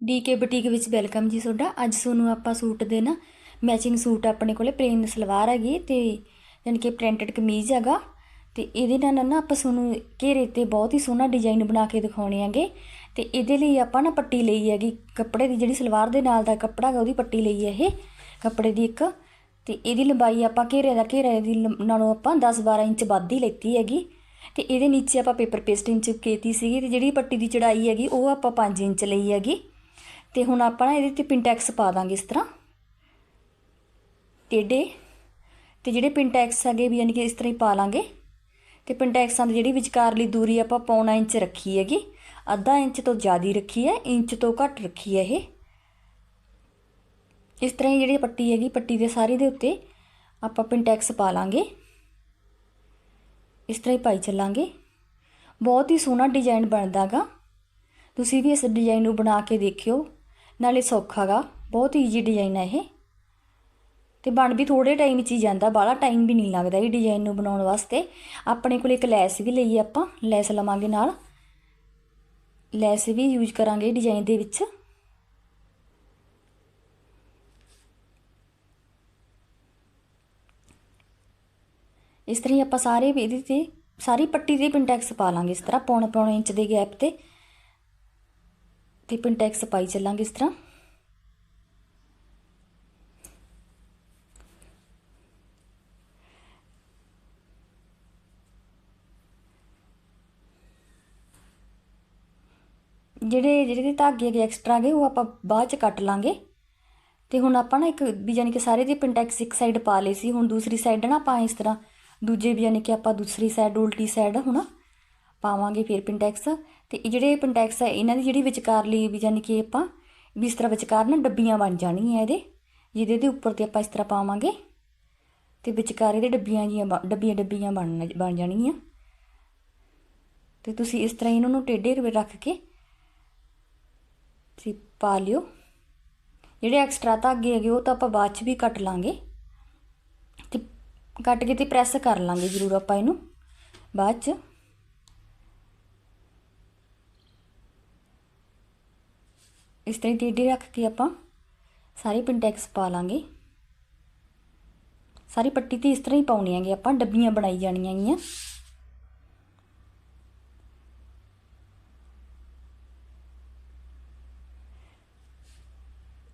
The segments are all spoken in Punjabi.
ਡੀਕੇ ਬੁਟੀਕ ਵਿੱਚ ਵੈਲਕਮ ਜੀ ਤੁਹਾਡਾ। ਅੱਜ ਤੁਹਾਨੂੰ ਆਪਾਂ ਸੂਟ ਦੇ ਨਾ ਮੈਚਿੰਗ ਸੂਟ ਆਪਣੇ ਕੋਲੇ ਪਲੇਨ ਸਲਵਾਰ ਹੈਗੀ ਤੇ ਯਾਨੀ ਕਿ ਪ੍ਰਿੰਟਡ ਕਮੀਜ਼ ਹੈਗਾ ਤੇ ਇਹਦੇ ਨਾਲ ਨਾ ਆਪਾਂ ਤੁਹਾਨੂੰ ਘੇਰੇ ਤੇ ਬਹੁਤ ਹੀ ਸੋਹਣਾ ਡਿਜ਼ਾਈਨ ਬਣਾ ਕੇ ਦਿਖਾਉਣੇ ਹੈਗੇ ਤੇ ਇਹਦੇ ਲਈ ਆਪਾਂ ਨਾ ਪੱਟੀ ਲਈ ਹੈਗੀ। ਕੱਪੜੇ ਦੀ ਜਿਹੜੀ ਸਲਵਾਰ ਦੇ ਨਾਲ ਦਾ ਕੱਪੜਾ ਹੈਗਾ, ਉਹਦੀ ਪੱਟੀ ਲਈ ਹੈ ਇਹ ਕੱਪੜੇ ਦੀ ਇੱਕ ਤੇ ਇਹਦੀ ਲੰਬਾਈ ਆਪਾਂ ਘੇਰੇ ਦਾ ਘੇਰੇ ਦੀ ਲੰ- ਨਾਲੋਂ ਆਪਾਂ 10-12 ਇੰਚ ਵੱਧ ਹੀ ਲੈਤੀ ਹੈਗੀ ਤੇ ਇਹਦੇ ਨੀਚੇ ਆਪਾਂ ਪੇਪਰ ਪੇਸਟਿੰਗ ਚਿਪਕੇਤੀ ਸੀਗੀ ਤੇ ਜਿਹੜੀ ਪੱਟੀ ਦੀ ਚੜਾਈ ਹੈਗੀ, ਉਹ ਆਪਾਂ 5 ਇੰਚ ਲਈ ਹੈਗੀ। ਤੇ ਹੁਣ ਆਪਾਂ ਨਾ ਇਹਦੇ ਤੇ ਪਿੰਟੈਕਸ ਪਾ ਦਾਂਗੇ ਇਸ ਤਰ੍ਹਾਂ। ਟੇਡੇ। ਤੇ ਜਿਹੜੇ ਪਿੰਟੈਕਸ ਹੈਗੇ ਵੀ ਯਾਨੀ ਕਿ ਇਸ ਤਰ੍ਹਾਂ ਹੀ ਪਾ ਲਾਂਗੇ। ਤੇ ਪਿੰਟੈਕਸਾਂ ਦੀ ਜਿਹੜੀ ਵਿਚਕਾਰਲੀ ਦੂਰੀ ਆਪਾਂ ਪੌਣਾ ਇੰਚ ਰੱਖੀ ਹੈਗੀ। ਅੱਧਾ ਇੰਚ ਤੋਂ ਜ਼ਿਆਦਾ ਰੱਖੀ ਹੈ, ਇੰਚ ਤੋਂ ਘੱਟ ਰੱਖੀ ਹੈ ਇਹ। ਇਸ ਤਰ੍ਹਾਂ ਹੀ ਜਿਹੜੀ ਪੱਟੀ ਹੈਗੀ, ਪੱਟੀ ਦੇ ਸਾਰੇ ਦੇ ਉੱਤੇ ਆਪਾਂ ਪਿੰਟੈਕਸ ਪਾ ਲਾਂਗੇ। ਇਸ ਤਰ੍ਹਾਂ ਹੀ ਪਾਈ ਚੱਲਾਂਗੇ। ਬਹੁਤ ਹੀ ਸੋਹਣਾ ਡਿਜ਼ਾਈਨ ਬਣਦਾਗਾ। ਤੁਸੀਂ ਵੀ ਇਸ ਡਿਜ਼ਾਈਨ ਨੂੰ ਬਣਾ ਕੇ ਦੇਖਿਓ। ਨਾਲੇ ਸੌਖਾ ਗਾ, ਬਹੁਤ ਈਜੀ ਡਿਜ਼ਾਈਨ ਹੈ ਇਹ। ਤੇ ਬਣ ਵੀ ਥੋੜੇ ਟਾਈਮ 'ਚ ਹੀ ਜਾਂਦਾ, ਬਾਹਲਾ ਟਾਈਮ ਵੀ ਨਹੀਂ ਲੱਗਦਾ ਇਹ ਡਿਜ਼ਾਈਨ ਨੂੰ ਬਣਾਉਣ ਵਾਸਤੇ। ਆਪਣੇ ਕੋਲ ਇੱਕ ਲੈਸ ਵੀ ਲਈ ਆਪਾਂ, ਲੈਸ ਲਵਾਂਗੇ ਨਾਲ। ਲੈਸ ਵੀ ਯੂਜ਼ ਕਰਾਂਗੇ ਡਿਜ਼ਾਈਨ ਦੇ ਵਿੱਚ। ਇਸ ਤਰ੍ਹਾਂ ਹੀ ਆਪਾਂ ਸਾਰੇ ਇਹਦੇ ਤੇ, ਸਾਰੀ ਪੱਟੀ ਤੇ ਪਿੰਟੈਕਸ ਪਾ ਲਾਂਗੇ ਇਸ ਤਰ੍ਹਾਂ ਪੌਣੇ ਪੌਣੇ ਇੰਚ ਦੇ ਗੈਪ ਤੇ। ਤੇ ਪਿੰਟੈਕਸ ਪਾਈ ਚੱਲਾਂਗੇ ਇਸ ਤਰ੍ਹਾਂ। ਜਿਹੜੇ ਜਿਹੜੇ ਧਾਗੇ ਹੈਗੇ ਐਕਸਟਰਾ ਗਏ ਉਹ ਆਪਾਂ ਬਾਅਦ ਚ ਕੱਟ ਲਾਂਗੇ। ਤੇ ਹੁਣ ਆਪਾਂ ਨਾ ਇੱਕ ਵੀ ਯਾਨੀ ਕਿ ਸਾਰੇ ਦੇ ਪਿੰਟੈਕਸ ਇੱਕ ਸਾਈਡ ਪਾ ਲਏ ਸੀ, ਹੁਣ ਦੂਸਰੀ ਸਾਈਡ ਨਾ ਆਪਾਂ ਇਸ ਤਰ੍ਹਾਂ, ਦੂਜੇ ਵੀ ਯਾਨੀ ਕਿ ਆਪਾਂ ਦੂਸਰੀ ਸਾਈਡ ਉਲਟੀ ਸਾਈਡ ਹੁਣ ਪਾਵਾਂਗੇ ਫਿਰ ਪਿੰਟੈਕਸ ਤੇ ਇਹ ਜਿਹੜੇ ਪਿੰਟੈਕਸ ਹੈ ਇਹਨਾਂ ਦੀ ਜਿਹੜੀ ਵਿਚਕਾਰਲੀ ਵੀ ਯਾਨੀ ਕਿ ਆਪਾਂ ਵੀ ਇਸ ਤਰ੍ਹਾਂ ਵਿਚਕਾਰ ਨਾ ਡੱਬੀਆਂ ਬਣ ਜਾਣਗੀਆਂ ਇਹਦੇ, ਜਿਹਦੇ ਦੇ ਉੱਪਰ ਤੇ ਆਪਾਂ ਇਸ ਤਰ੍ਹਾਂ ਪਾਵਾਂਗੇ। ਤੇ ਵਿਚਕਾਰ ਇਹਦੇ ਡੱਬੀਆਂ ਜੀਆਂ ਬ- ਡੱਬੀਆਂ ਡੱਬੀਆਂ ਬਣ ਬਣ ਜਾਣਗੀਆਂ। ਤੇ ਤੁਸੀਂ ਇਸ ਤਰ੍ਹਾਂ ਇਹਨਾਂ ਨੂੰ ਟੇਢੇ ਰੱਖ ਕੇ ਤੁਸੀਂ ਪਾ ਲਿਓ। ਜਿਹੜੇ ਐਕਸਟਰਾ ਧਾਗੇ ਹੈਗੇ, ਉਹ ਤਾਂ ਆਪਾਂ ਬਾਅਦ ਚ ਵੀ ਕੱਟ ਲਾਂਗੇ। ਤੇ ਕੱਟ ਕੇ ਤੇ ਪ੍ਰੈਸ ਕਰ ਲਾਂਗੇ ਜ਼ਰੂਰ ਆਪਾਂ ਇਹਨੂੰ, ਬਾਅਦ ਚ। ਇਸ ਤਰ੍ਹਾਂ ਟੇਢੇ ਰੱਖ ਕੇ ਆਪਾਂ ਸਾਰੇ ਪਿੰਟੈਕਸ ਪਾ ਲਾਂਗੇ। ਸਾਰੀ ਪੱਟੀ ਤੇ ਇਸ ਤਰ੍ਹਾਂ ਹੀ ਪਾਉਣੀ ਹੈਗੇ, ਆਪਾਂ ਡੱਬੀਆਂ ਬਣਾਈ ਜਾਣੀਆਂ ਹੈਗੀਆਂ।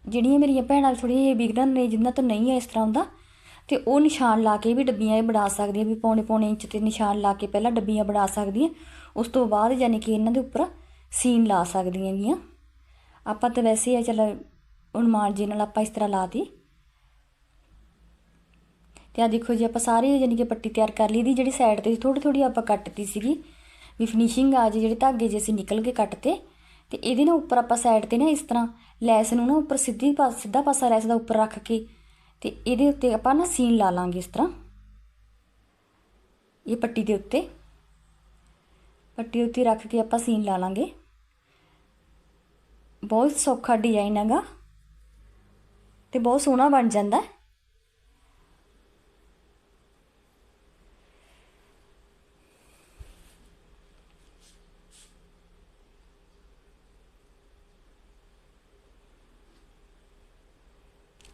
ਜਿਹੜੀਆਂ ਮੇਰੀਆਂ ਭੈਣਾਂ ਥੋੜ੍ਹੀਆਂ ਜਿਹੀਆਂ ਵਿਗੜਨ ਨੇ ਜਿਨ੍ਹਾਂ ਤੋਂ ਨਹੀਂ ਹੈ ਇਸ ਤਰ੍ਹਾਂ ਹੁੰਦਾ, ਤੇ ਉਹ ਨਿਸ਼ਾਨ ਲਾ ਕੇ ਵੀ ਡੱਬੀਆਂ ਇਹ ਬਣਾ ਸਕਦੀਆਂ ਵੀ ਪੌਣੇ ਪੌਣੇ ਇੰਚ ਤੇ ਨਿਸ਼ਾਨ ਲਾ ਕੇ ਪਹਿਲਾਂ ਡੱਬੀਆਂ ਬਣਾ ਸਕਦੀਆਂ। ਉਸ ਤੋਂ ਬਾਅਦ ਯਾਨੀ ਕਿ ਇਹਨਾਂ ਦੇ ਉੱਪਰ ਸੀਨ ਲਾ ਸਕਦੀਆਂ ਗੀਆਂ ਆਪਾਂ ਤਾਂ ਵੈਸੇ ਆ, ਚੱਲ ਅਨੁਮਾਨ ਜੀ ਨਾਲ ਆਪਾਂ ਇਸ ਤਰ੍ਹਾਂ ਲਾਤੀ ਤੇ ਆ ਦੇਖੋ ਜੀ, ਆਪਾਂ ਸਾਰੇ ਯਾਨੀ ਕਿ ਪੱਟੀ ਤਿਆਰ ਕਰ ਲਈ ਦੀ, ਜਿਹੜੀ ਸਾਈਡ ਤੇ ਥੋੜੀ ਥੋੜੀ ਆਪਾਂ ਕੱਟਤੀ ਸੀਗੀ। ਵੀ ਫਿਨਿਸ਼ਿੰਗ ਆ ਜੇ, ਜਿਹੜੇ ਧਾਗੇ ਜੇ ਅਸੀਂ ਨਿਕਲ ਕੇ ਕੱਟਤੇ। ਤੇ ਇਹਦੇ ਨਾ ਉੱਪਰ ਆਪਾਂ ਸਾਈਡ ਤੇ ਨਾ ਇਸ ਤਰ੍ਹਾਂ ਲੈਸ ਨੂੰ ਨਾ ਉੱਪਰ ਸਿੱਧੀ ਪਾਸ ਸਿੱਧਾ ਪਾਸਾ ਲੈਸ ਦਾ ਉੱਪਰ ਰੱਖ ਕੇ, ਤੇ ਇਹਦੇ ਉੱਤੇ ਆਪਾਂ ਨਾ ਸੀਨ ਲਾ ਲਾਂਗੇ ਇਸ ਤਰ੍ਹਾਂ। ਇਹ ਪੱਟੀ ਦੇ ਉੱਤੇ। ਪੱਟੀ ਉੱਤੇ ਰੱਖ ਕੇ ਆਪਾਂ ਸੀਨ ਲਾ ਲਾਂਗੇ। ਬਹੁਤ ਸੌਖਾ ਡਿਜ਼ਾਈਨ ਹੈਗਾ ਤੇ ਬਹੁਤ ਸੋਹਣਾ ਬਣ ਜਾਂਦਾ ਹੈ।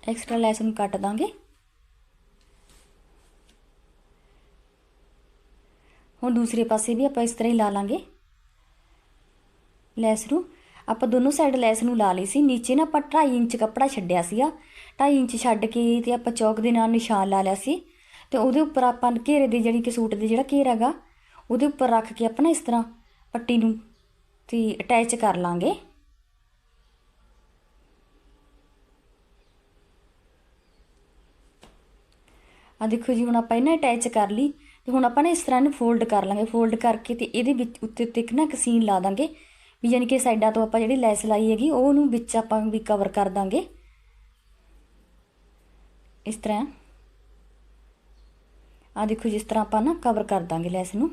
ਐਕਸਟਰਾ ਲੈਸ ਨੂੰ ਕੱਟ ਦਾਂਗੇ। ਹੁਣ ਦੂਸਰੇ ਪਾਸੇ ਵੀ ਆਪਾਂ ਇਸ ਤਰ੍ਹਾਂ ਹੀ ਲਾ ਲਾਂਗੇ। ਲੈਸ ਨੂੰ ਆਪਾਂ ਦੋਨੋਂ ਸਾਈਡ ਲੈਸ ਨੂੰ ਲਾ ਲਈ ਸੀ, ਨੀਚੇ ਨਾ ਆਪਾਂ 2.5 ਇੰਚ ਕੱਪੜਾ ਛੱਡਿਆ ਸੀਗਾ। 2.5 ਇੰਚ ਛੱਡ ਕੇ ਤੇ ਆਪਾਂ ਚੌਕ ਦੇ ਨਾਲ ਨਿਸ਼ਾਨ ਲਾ ਲਿਆ ਸੀ। ਤੇ ਉਹਦੇ ਉੱਪਰ ਆਪਾਂ ਘੇਰੇ ਦੇ ਜਿਹੜੀ ਕਿ ਸੂਟ ਦੇ ਜਿਹੜਾ ਘੇਰਾ ਹੈਗਾ, ਉਹਦੇ ਉੱਪਰ ਰੱਖ ਕੇ ਆਪਾਂ ਨਾ ਇਸ ਤਰ੍ਹਾਂ ਪੱਟੀ ਨੂੰ ਤੇ ਅਟੈਚ ਕਰ ਲਾਂਗੇ। ਆ ਦੇਖੋ ਜੀ, ਹੁਣ ਆਪਾਂ ਇਹਨਾਂ ਅਟੈਚ ਕਰ ਲਈ ਤੇ ਹੁਣ ਆਪਾਂ ਨਾ ਇਸ ਤਰ੍ਹਾਂ ਇਹਨੂੰ ਫੋਲਡ ਕਰ ਲਾਂਗੇ। ਫੋਲਡ ਕਰਕੇ ਤੇ ਇਹਦੇ ਵਿੱਚ ਉੱਤੇ ਉੱਤੇ ਇੱਕ ਨਾ ਇੱਕ ਸੀਨ ਲਾ ਦਾਂਗੇ। ਵੀ ਯਾਨੀ ਕਿ ਸਾਈਡਾਂ ਤੋਂ ਆਪਾਂ ਜਿਹੜੀ ਲੈਸ ਲਾਈ ਹੈਗੀ, ਉਹ ਉਹਨੂੰ ਵਿੱਚ ਆਪਾਂ ਵੀ ਕਵਰ ਕਰ ਦਾਂਗੇ। ਇਸ ਤਰ੍ਹਾਂ। ਆ ਦੇਖੋ ਜਿਸ ਤਰ੍ਹਾਂ ਆਪਾਂ ਨਾ ਕਵਰ ਕਰ ਦਾਂਗੇ ਲੈਸ ਨੂੰ।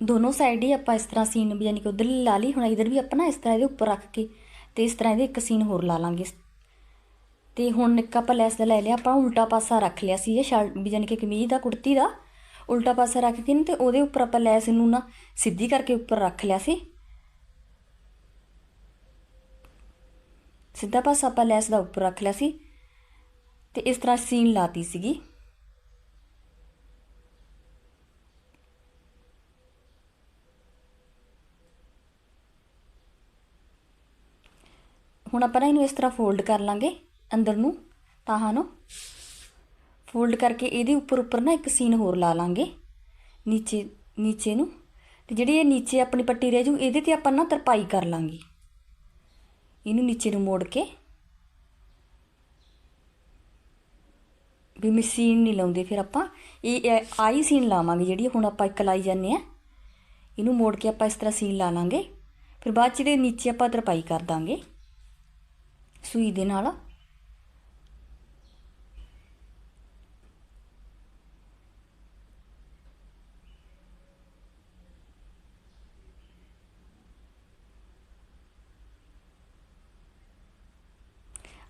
ਦੋਨੋਂ ਸਾਈਡ ਹੀ ਆਪਾਂ ਇਸ ਤਰ੍ਹਾਂ ਸੀਨ ਵੀ ਯਾਨੀ ਕਿ ਉਧਰ ਲਾ ਲਈ, ਹੁਣ ਇਧਰ ਵੀ ਆਪਾਂ ਨਾ ਇਸ ਤਰ੍ਹਾਂ ਇਹਦੇ ਉੱਪਰ ਰੱਖ ਕੇ ਤੇ ਇਸ ਤਰ੍ਹਾਂ ਇਹਦੇ ਇੱਕ ਸੀਨ ਹੋਰ ਲਾ ਲਾਂਗੇ। ਤੇ ਹੁਣ ਇੱਕ ਆਪਾਂ ਲੈਸ ਦਾ ਲੈ ਲਿਆ, ਆਪਾਂ ਉਲਟਾ ਪਾਸਾ ਰੱਖ ਲਿਆ ਸੀ ਇਹ ਸ਼ਰਟ, ਵੀ ਯਾਨੀ ਕਿ ਕਮੀਜ਼ ਦਾ ਕੁੜਤੀ ਦਾ। ਉਲਟਾ ਪਾਸਾ ਰੱਖ ਕੇ ਨਾ ਤੇ ਉਹਦੇ ਉੱਪਰ ਆਪਾਂ ਲੈਸ ਨੂੰ ਨਾ ਸਿੱਧੀ ਕਰਕੇ ਉੱਪਰ ਰੱਖ ਲਿਆ ਸੀ। ਸਿੱਧਾ ਪਾਸਾ ਆਪਾਂ ਲੈਸ ਦਾ ਉੱਪਰ ਰੱਖ ਲਿਆ ਸੀ ਤੇ ਇਸ ਤਰ੍ਹਾਂ ਸੀਨ ਲਾਤੀ ਸੀਗੀ। ਹੁਣ ਆਪਾਂ ਨਾ ਇਹਨੂੰ ਇਸ ਤਰ੍ਹਾਂ ਫੋਲਡ ਕਰ ਲਾਂਗੇ। ਅੰਦਰ ਨੂੰ, ਤਾਹਾਂ ਨੂੰ। ਫੋਲਡ ਕਰਕੇ ਇਹਦੇ ਉੱਪਰ ਉੱਪਰ ਨਾ ਇੱਕ ਸੀਨ ਹੋਰ ਲਾ ਲਾਂਗੇ, ਨੀਚੇ ਨੀਚੇ ਨੂੰ। ਤੇ ਜਿਹੜੀ ਇਹ ਨੀਚੇ ਆਪਣੀ ਪੱਟੀ ਰਹਿ ਜੂ ਇਹਦੇ ਤੇ ਆਪਾਂ ਨਾ ਤਰਪਾਈ ਕਰ ਲਾਂਗੇ। ਇਹਨੂੰ ਨੀਚੇ ਨੂੰ ਮੋੜ ਕੇ। ਵੀ ਮਸ਼ੀਨ ਨਹੀਂ ਲਾਉਂਦੇ, ਫਿਰ ਆਪਾਂ ਇਹ ਆਈ ਸੀਨ ਲਾਵਾਂਗੇ ਜਿਹੜੀ ਹੁਣ ਆਪਾਂ ਇੱਕ ਲਾਈ ਜਾਂਦੇ ਆ ਇਹਨੂੰ ਮੋੜ ਕੇ ਆਪਾਂ ਇਸ ਤਰ੍ਹਾਂ ਸੀਨ ਲਾ ਲਾਂਗੇ। ਫਿਰ ਬਾਅਦ ਚ ਇਹਦੇ ਨੀਚੇ ਆਪਾਂ ਤਰਪਾਈ ਕਰ ਦਾਂਗੇ। ਸੂਈ ਦੇ ਨਾਲ।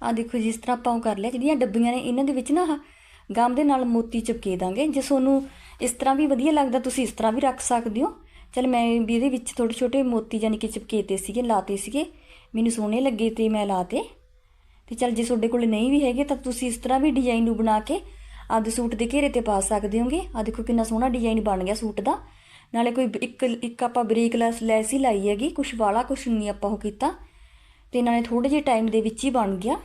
ਆ ਦੇਖੋ ਜਿਸ ਤਰ੍ਹਾਂ ਆਪਾਂ ਉਹ ਕਰ ਲਿਆ, ਜਿਹੜੀਆਂ ਡੱਬੀਆਂ ਨੇ, ਇਹਨਾਂ ਦੇ ਵਿੱਚ ਨਾ ਗਮ ਦੇ ਨਾਲ ਮੋਤੀ ਚਿਪਕੇ ਦਾਂਗੇ। ਜੇ ਤੁਹਾਨੂੰ ਇਸ ਤਰ੍ਹਾਂ ਵੀ ਵਧੀਆ ਲੱਗਦਾ, ਤੁਸੀਂ ਇਸ ਤਰ੍ਹਾਂ ਵੀ ਰੱਖ ਸਕਦੇ ਹੋ। ਚਲ ਮੈਂ ਵੀ ਇਹਦੇ ਵਿੱਚ ਥੋੜੇ ਛੋਟੇ ਮੋਤੀ ਯਾਨੀ ਕਿ ਚਿਪਕੇਤੇ ਸੀਗੇ, ਲਾਤੇ ਸੀਗੇ। ਮੈਨੂੰ ਸੋਹਣੇ ਲੱਗੇ ਤੇ ਮੈਂ ਲਾਤੇ। ਤੇ ਚਲ ਜੇ ਤੁਹਾਡੇ ਕੋਲ ਨਹੀਂ ਵੀ ਹੈਗੇ, ਤਾਂ ਤੁਸੀਂ ਇਸ ਤਰ੍ਹਾਂ ਵੀ ਡਿਜ਼ਾਈਨ ਨੂੰ ਬਣਾ ਕੇ ਆਪਦੇ ਸੂਟ ਦੇ ਘੇਰੇ ਤੇ ਪਾ ਸਕਦੇ ਹੋਗੇ। ਆ ਦੇਖੋ ਕਿੰਨਾ ਸੋਹਣਾ ਡਿਜ਼ਾਈਨ ਬਣ ਗਿਆ ਸੂਟ ਦਾ। ਨਾਲੇ ਕੋਈ ਇੱਕ ਇੱਕ ਆਪਾਂ ਬਰੀਕ ਲੈਸ ਲੈਸ ਹੀ ਲਾਈ ਹੈਗੀ, ਕੁਛ ਵਾਲਾ ਕੁਛ ਨਹੀਂ ਆਪਾਂ ਉਹ ਕੀਤਾ। ਤੇ ਨਾਲੇ ਥੋੜੇ ਜਿਹੇ ਟਾਈਮ ਦੇ ਵਿੱਚ ਹੀ ਬਣ ਗਿਆ।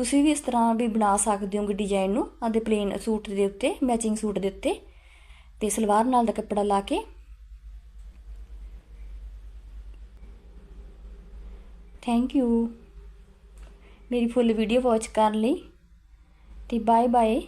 ਤੁਸੀਂ ਵੀ ਇਸ ਤਰ੍ਹਾਂ ਵੀ ਬਣਾ ਸਕਦੇ ਹੋਗੇ ਡਿਜ਼ਾਈਨ ਨੂੰ ਆਪਦੇ ਪਲੇਨ ਸੂਟ ਦੇ ਉੱਤੇ ਮੈਚਿੰਗ ਸੂਟ ਦੇ ਉੱਤੇ। ਤੇ ਸਲਵਾਰ ਨਾਲ ਦਾ ਕੱਪੜਾ ਲਾ ਕੇ। ਥੈਂਕ ਯੂ ਮੇਰੀ ਫੁੱਲ ਵੀਡੀਓ ਵਾਚ ਕਰਨ ਲਈ। ਤੇ ਬਾਏ ਬਾਏ